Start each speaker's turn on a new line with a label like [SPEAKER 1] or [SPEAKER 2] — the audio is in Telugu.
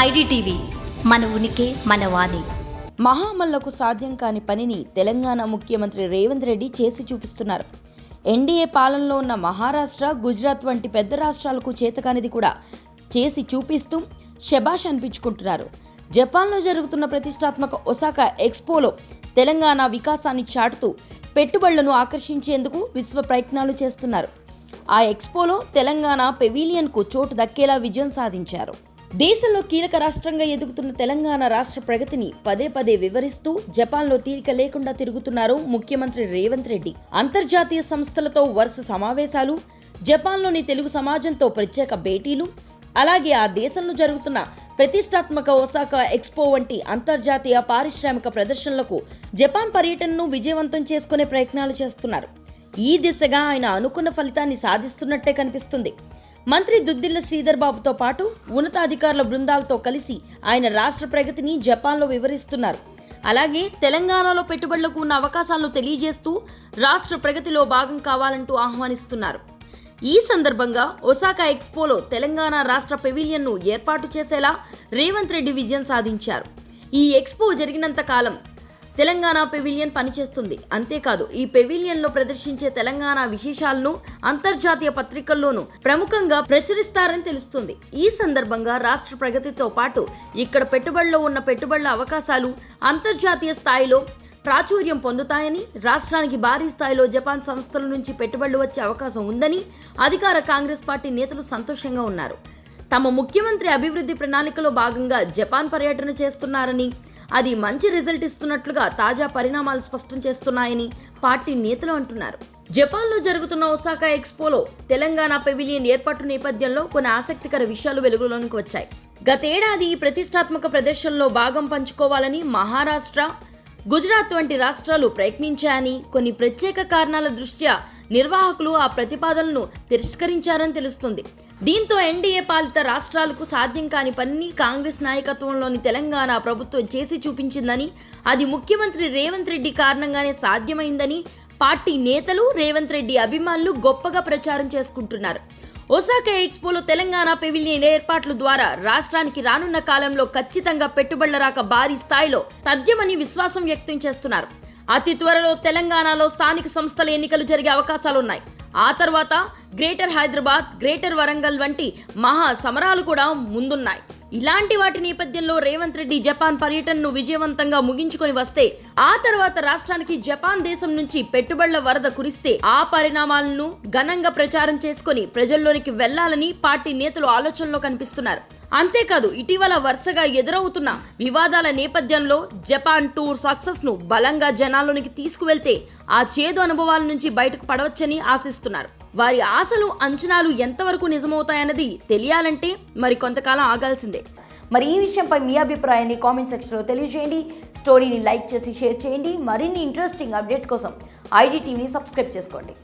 [SPEAKER 1] ఐడిటీవీ మన ఉనికి మన వాణి.
[SPEAKER 2] మహామల్లకు సాధ్యం కాని పనిని తెలంగాణ ముఖ్యమంత్రి రేవంత్ రెడ్డి చేసి చూపిస్తున్నారు. ఎన్డీఏ పాలనలో ఉన్న మహారాష్ట్ర గుజరాత్ వంటి పెద్ద రాష్ట్రాలకు చేతకానిది కూడా చేసి చూపిస్తూ శబాష్ అనిపించుకుంటున్నారు. జపాన్లో జరుగుతున్న ప్రతిష్టాత్మక ఒసాకా ఎక్స్పోలో తెలంగాణ వికాసాన్ని చాటుతూ పెట్టుబడులను ఆకర్షించేందుకు విశ్వ ప్రయత్నాలు చేస్తున్నారు. ఆ ఎక్స్పోలో తెలంగాణ పెవిలియన్కు చోటు దక్కేలా విజయం సాధించారు. దేశంలో కీలక రాష్ట్రంగా ఎదుగుతున్న తెలంగాణ రాష్ట్ర ప్రగతిని పదే పదే వివరిస్తూ జపాన్లో తీరిక లేకుండా తిరుగుతున్నారు ముఖ్యమంత్రి రేవంత్ రెడ్డి. అంతర్జాతీయ సంస్థలతో వరుస సమావేశాలు జపాన్లోని తెలుగు సమాజంతో ప్రత్యేక భేటీలు అలాగే ఆ దేశంలో జరుగుతున్న ప్రతిష్టాత్మక ఒసాకా ఎక్స్పో వంటి అంతర్జాతీయ పారిశ్రామిక ప్రదర్శనలకు జపాన్ పర్యటనను విజయవంతం చేసుకునే ప్రయత్నాలు చేస్తున్నారు. ఈ దిశగా ఆయన అనుకున్న ఫలితాన్ని సాధిస్తున్నట్టే కనిపిస్తుంది. మంత్రి దుద్దిల్ల శ్రీధర్ బాబుతో పాటు ఉన్నతాధికారుల బృందాలతో కలిసి ఆయన రాష్ట్ర ప్రగతిని జపాన్లో వివరిస్తున్నారు. అలాగే తెలంగాణలో పెట్టుబడులకు ఉన్న అవకాశాలను తెలియజేస్తూ రాష్ట్ర ప్రగతిలో భాగం కావాలంటూ ఆహ్వానిస్తున్నారు. ఈ సందర్భంగా ఒసాకా ఎక్స్పోలో తెలంగాణ రాష్ట్ర పెవిలియన్ను ఏర్పాటు చేసేలా రేవంత్ రెడ్డి విజయం సాధించారు. ఈ ఎక్స్పో జరిగినంత కాలం తెలంగాణ పెవిలియన్ పనిచేస్తుంది. అంతేకాదు ఈ పెవిలియన్లో ప్రదర్శించే తెలంగాణ విశేషాలను అంతర్జాతీయ పత్రికల్లోనూ ప్రముఖంగా ప్రచురిస్తారని తెలుస్తుంది. ఈ సందర్భంగా రాష్ట్ర ప్రగతితో పాటు ఇక్కడ పెట్టుబడిలో ఉన్న పెట్టుబడుల అవకాశాలు అంతర్జాతీయ స్థాయిలో ప్రాచుర్యం పొందుతాయని రాష్ట్రానికి భారీ స్థాయిలో జపాన్ సంస్థల నుంచి పెట్టుబడులు వచ్చే అవకాశం ఉందని అధికార కాంగ్రెస్ పార్టీ నేతలు సంతోషంగా ఉన్నారు. తమ ముఖ్యమంత్రి అభివృద్ధి ప్రణాళికలో భాగంగా జపాన్ పర్యటన చేస్తున్నారని అది మంచి రిజల్ట్ ఇస్తున్నట్లుగా తాజా పరిణామాలు స్పష్టం చేస్తున్నాయని పార్టీ నేతలు అంటున్నారు. జపాన్లో జరుగుతున్న ఒసాకా ఎక్స్పోలో తెలంగాణ పెవిలియన్ ఏర్పాటు నేపథ్యంలో కొన్ని ఆసక్తికర విషయాలు వెలుగులోనికి వచ్చాయి. గతేడాది ఈ ప్రతిష్టాత్మక ప్రదర్శనలో భాగం పంచుకోవాలని మహారాష్ట్ర గుజరాత్ వంటి రాష్ట్రాలు ప్రయత్నించాయని కొన్ని ప్రత్యేక కారణాల దృష్ట్యా నిర్వాహకులు ఆ ప్రతిపాదనను తిరస్కరించారని తెలుస్తుంది. దీంతో ఎన్డీఏ పాలిత రాష్ట్రాలకు సాధ్యం కాని పనిని కాంగ్రెస్ నాయకత్వంలోని తెలంగాణ ప్రభుత్వం చేసి చూపించిందని అది ముఖ్యమంత్రి రేవంత్ రెడ్డి కారణంగానే సాధ్యమైందని పార్టీ నేతలు రేవంత్ రెడ్డి అభిమానులు గొప్పగా ప్రచారం చేసుకుంటున్నారు. ఒసాకా ఎక్స్పోలో తెలంగాణ పెవిలియన్ ఏర్పాట్ల ద్వారా రాష్ట్రానికి రానున్న కాలంలో ఖచ్చితంగా పెట్టుబడుల రాక భారీ స్థాయిలో తథ్యమని విశ్వాసం వ్యక్తం చేస్తున్నారు. అతి త్వరలో తెలంగాణలో స్థానిక సంస్థల ఎన్నికలు జరిగే అవకాశాలున్నాయి. ఆ తర్వాత గ్రేటర్ హైదరాబాద్ గ్రేటర్ వరంగల్ వంటి మహా సమరాలు కూడా ముందున్నాయి. ఇలాంటి వాటి నేపథ్యంలో రేవంత్ రెడ్డి జపాన్ పర్యటనను విజయవంతంగా ముగించుకొని వస్తే ఆ తర్వాత రాష్ట్రానికి జపాన్ దేశం నుంచి పెట్టుబడుల వరద కురిస్తే ఆ పరిణామాలను ఘనంగా ప్రచారం చేసుకొని ప్రజల్లోనికి వెళ్ళాలని పార్టీ నేతలు ఆలోచనలో కనిపిస్తున్నారు. అంతేకాదు ఇటీవల వరుసగా ఎదురవుతున్న వివాదాల నేపథ్యంలో జపాన్ టూర్ సక్సెస్ను బలంగా జనాల్లోనికి తీసుకువెళ్తే ఆ చేదు అనుభవాల నుంచి బయటకు పడవచ్చని ఆశిస్తున్నారు. వారి ఆశలు అంచనాలు ఎంతవరకు నిజమవుతాయన్నది తెలియాలంటే మరి కొంతకాలం ఆగాల్సిందే. మరి ఈ విషయంపై మీ అభిప్రాయాన్ని కామెంట్ సెక్షన్లో తెలియజేయండి. స్టోరీని లైక్ చేసి షేర్ చేయండి. మరిన్ని ఇంట్రెస్టింగ్ అప్డేట్స్ కోసం ఐడి టీవీని సబ్స్క్రైబ్ చేసుకోండి.